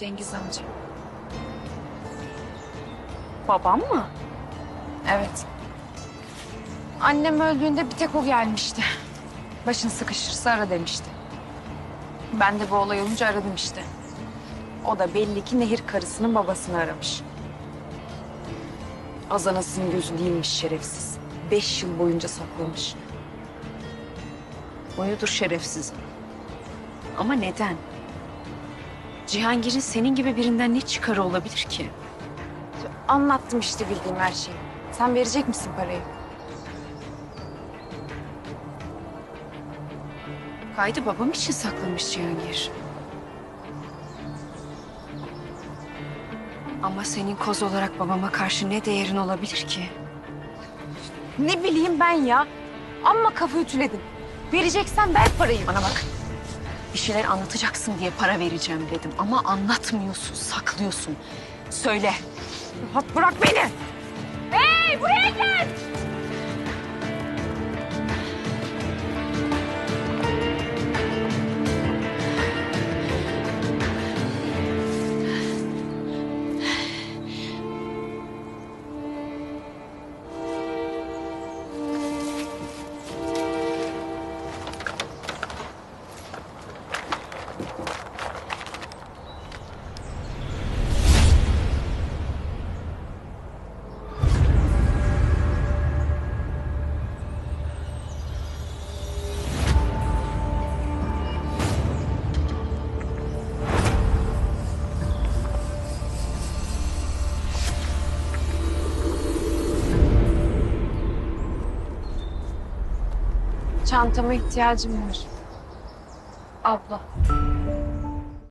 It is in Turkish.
Cengiz amca. Babam mı? Evet. Annem öldüğünde bir tek o gelmişti. Başın sıkışırsa ara demişti. Ben de bu olay olunca aradım işte. O da belli ki Nehir karısının babasını aramış. Azanasının gözü değilmiş şerefsiz. Beş yıl boyunca saklamış. Boyudur şerefsiz. Ama neden? Cihangir'in senin gibi birinden ne çıkarı olabilir ki? Anlattım işte bildiğim her şeyi. Sen verecek misin parayı? Kaydı babam için saklamış Cihangir. Ama senin koz olarak babama karşı ne değerin olabilir ki? Ne bileyim ben ya. Amma kafa ütüledin. Vereceksen ver parayı. Bana bak. Bir şeyler anlatacaksın diye para vereceğim dedim ama anlatmıyorsun, saklıyorsun. Söyle. Rahat bırak beni. Hey buraya gel. Çantama ihtiyacım var. Abla.